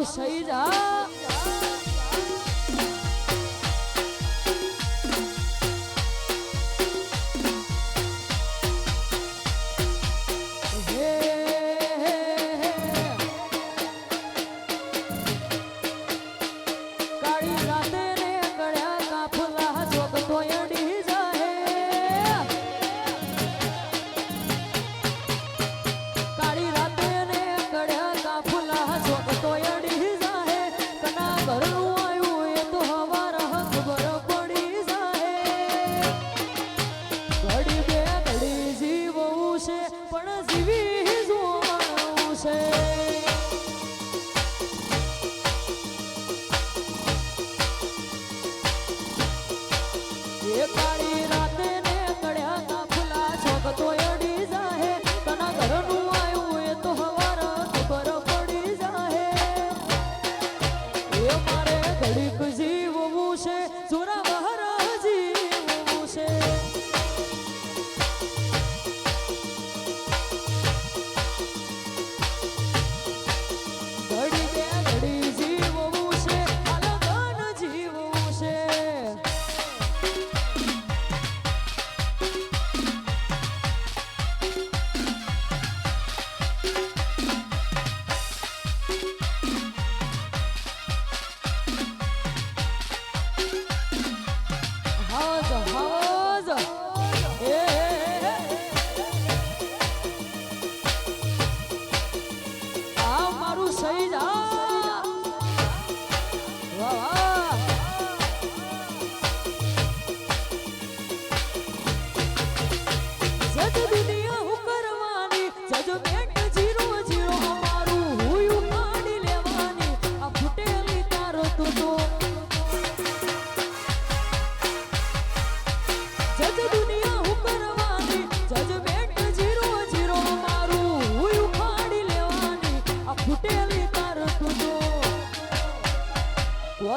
મારું સૈરા કાળી રાતે છે, પણ જીવી જોવાનું છે. રાતે ને કડ્યા તા ફૂલા જાહે તના ઘરનું આયું એ તો હવાર ખબર જાહે. એ મારે જીવવું છે, જોર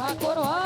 a coroa